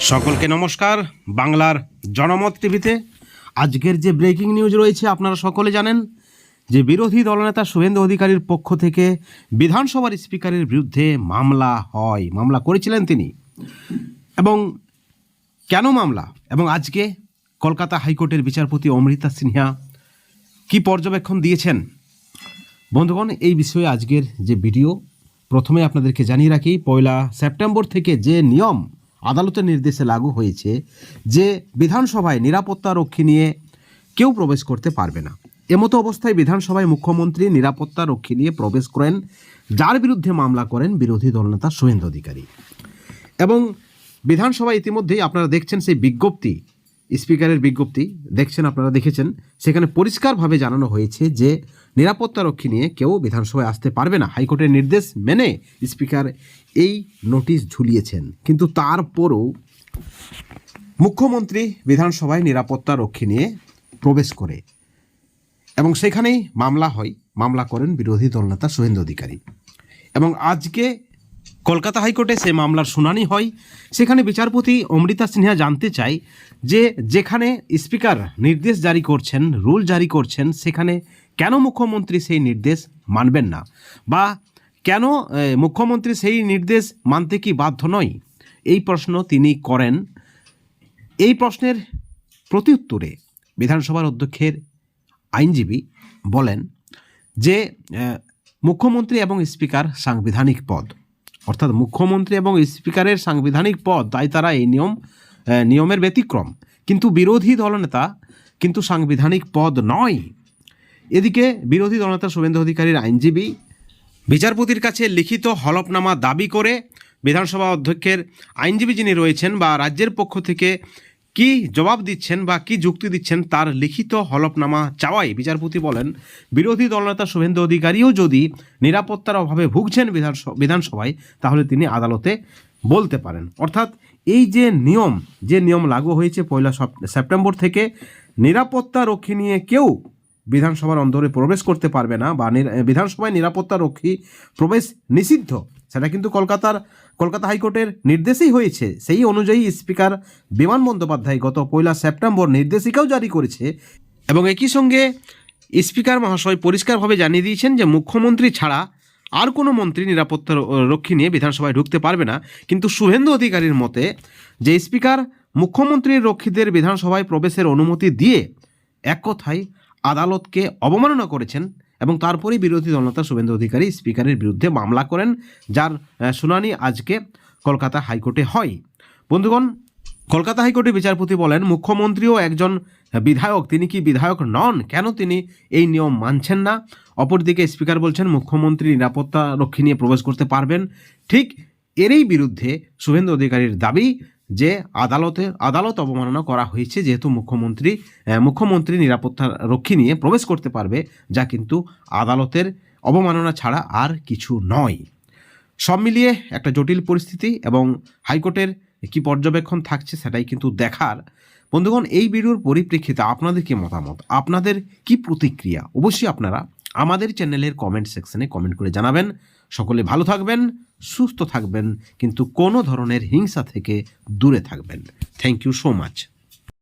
সকলকে নমস্কার। বাংলার জনমত টিভিতে আজকের যে ব্রেকিং নিউজ রয়েছে, আপনারা সকলে জানেন যে বিরোধী দলনেতা শুভেন্দু অধিকারীর পক্ষ থেকে বিধানসভার স্পিকারের বিরুদ্ধে মামলা হয়। মামলা করেছিলেন তিনি। এবং কেন মামলা? এবং আজকে কলকাতা হাইকোর্টের বিচারপতি অমৃতা সিনহা কি পর্যবেক্ষণ দিয়েছেন? বন্ধুগণ, এই বিষয়ে আজকের যে ভিডিও, প্রথমে আপনাদেরকে জানিয়ে রাখি, পয়লা সেপ্টেম্বর থেকে যে নিয়ম আদালতের নির্দেশে লাগু হয়েছে যে বিধানসভায় নিরাপত্তা রক্ষী নিয়ে কেউ প্রবেশ করতে পারবে না। এমতো অবস্থায় বিধানসভায় মুখ্যমন্ত্রী নিরাপত্তা রক্ষী নিয়ে প্রবেশ করেন, যার বিরুদ্ধে মামলা করেন বিরোধী দলনেতা শুভেন্দু অধিকারী। এবং বিধানসভায় ইতিমধ্যেই আপনারা দেখছেন সেই বিজ্ঞপ্তি, স্পিকারের বিজ্ঞপ্তি, দেখছেন, আপনারা দেখেছেন, সেখানে পরিষ্কারভাবে জানানো হয়েছে যে নিরাপত্তা রক্ষী নিয়ে কেউ বিধানসভায় আসতে পারবে না। হাইকোর্টের নির্দেশ মেনে স্পিকার এই নোটিশ ঝুলিয়েছেন। কিন্তু তারপরও মুখ্যমন্ত্রী বিধানসভায় নিরাপত্তা রক্ষী নিয়ে প্রবেশ করে এবং সেখানেই মামলা হয়। মামলা করেন বিরোধী দলনেতা শুভেন্দু অধিকারী। এবং আজকে কলকাতা হাইকোর্টে সে মামলার শুনানি হয়। সেখানে বিচারপতি অমৃতা সিনহা জানতে চাই যে যেখানে স্পিকার নির্দেশ জারি করছেন, রুল জারি করছেন, সেখানে কেন মুখ্যমন্ত্রী সেই নির্দেশ মানবেন না? বা কেন মুখ্যমন্ত্রী সেই নির্দেশ মানতে কি বাধ্য নয়? এই প্রশ্ন তিনি করেন। এই প্রশ্নের প্রত্যুত্তরে বিধানসভার অধ্যক্ষের আইনজীবী বলেন যে মুখ্যমন্ত্রী এবং স্পিকার সাংবিধানিক পদ, অর্থাৎ মুখ্যমন্ত্রী এবং স্পিকারের সাংবিধানিক পদ, তাই তারা এই নিয়ম নিয়মের ব্যতিক্রম। কিন্তু বিরোধী দলনেতা কিন্তু সাংবিধানিক পদ নয়। এদিকে বিরোধী দলনেতা শুভেন্দু অধিকারীর আইনজীবী বিচারপতির কাছে লিখিত হলফনামা দাবি করে বিধানসভা অধ্যক্ষের আইনজীবী যিনি রয়েছেন বা রাজ্যের পক্ষ থেকে কি জবাব দিচ্ছেন বা কি যুক্তি দিচ্ছেন তার লিখিত হলফনামা চাওয়াই বিচারপতি বলেন, বিরোধী দলনেতা শুভেন্দু অধিকারীও যদি নিরাপত্তার অভাবে ভুগছেন বিধানস- বিধানসভায়, তাহলে তিনি আদালতে বলতে পারেন। অর্থাৎ এই যে নিয়ম যে নিয়ম লাগু হয়েছে পয়লা সেপ্টেম্বর থেকে নিরাপত্তা রক্ষী নিয়ে কেউ বিধানসভার অন্দরে প্রবেশ করতে পারবে না বা বিধানসভায় নিরাপত্তা রক্ষী প্রবেশ নিষিদ্ধ। সেটা কিন্তু কলকাতার, কলকাতা হাইকোর্টের নির্দেশেই হয়েছে। সেই অনুযায়ী স্পিকার বিমান বন্দ্যোপাধ্যায় গত পয়লা সেপ্টেম্বর নির্দেশিকাও জারি করেছে এবং একই সঙ্গে স্পিকার মহাশয় পরিষ্কারভাবে জানিয়ে দিয়েছেন যে মুখ্যমন্ত্রী ছাড়া আর কোনো মন্ত্রী নিরাপত্তা রক্ষী নিয়ে বিধানসভায় ঢুকতে পারবে না। কিন্তু শুভেন্দু অধিকারীর মতে যে স্পিকার মুখ্যমন্ত্রীর রক্ষীদের বিধানসভায় প্রবেশের অনুমতি দিয়ে এক কথায় আদালতকে অবমাননা করেছেন এবং তারপরেই বিরোধী দলনেতা শুভেন্দু অধিকারী স্পিকারের বিরুদ্ধে মামলা করেন, যার শুনানি আজকে কলকাতা হাইকোর্টে হয়। বন্ধুগণ, কলকাতা হাইকোর্টে বিচারপতি বলেন, মুখ্যমন্ত্রীও একজন বিধায়ক, তিনি কি বিধায়ক নন? কেন তিনি এই নিয়ম মানছেন না? অপরদিকে স্পিকার বলছেন, মুখ্যমন্ত্রী নিরাপত্তা রক্ষী নিয়ে প্রবেশ করতে পারবেন। ঠিক এরই বিরুদ্ধে শুভেন্দু অধিকারীর দাবি যে আদালতে, আদালত অবমাননা করা হয়েছে যেহেতু মুখ্যমন্ত্রী মুখ্যমন্ত্রী নিরাপত্তা রক্ষী নিয়ে প্রবেশ করতে পারবে, যা কিন্তু আদালতের অবমাননা ছাড়া আর কিছু নয়। সব মিলিয়ে একটা জটিল পরিস্থিতি এবং হাইকোর্টের কি পর্যবেক্ষণ থাকছে সেটাই কিন্তু দেখার। বন্ধুগণ, এই ভিডিওর পরিপ্রেক্ষিতে আপনাদের কি মতামত? আপনাদের কি প্রতিক্রিয়া? অবশ্যই আপনারা আমাদের চ্যানেলের কমেন্ট সেকশনে কমেন্ট করে জানাবেন। সকলে ভালো থাকবেন। সুস্থ থাকবেন কিন্তু কোনো ধরনের হিংসা থেকে দূরে থাকবেন। Thank you so much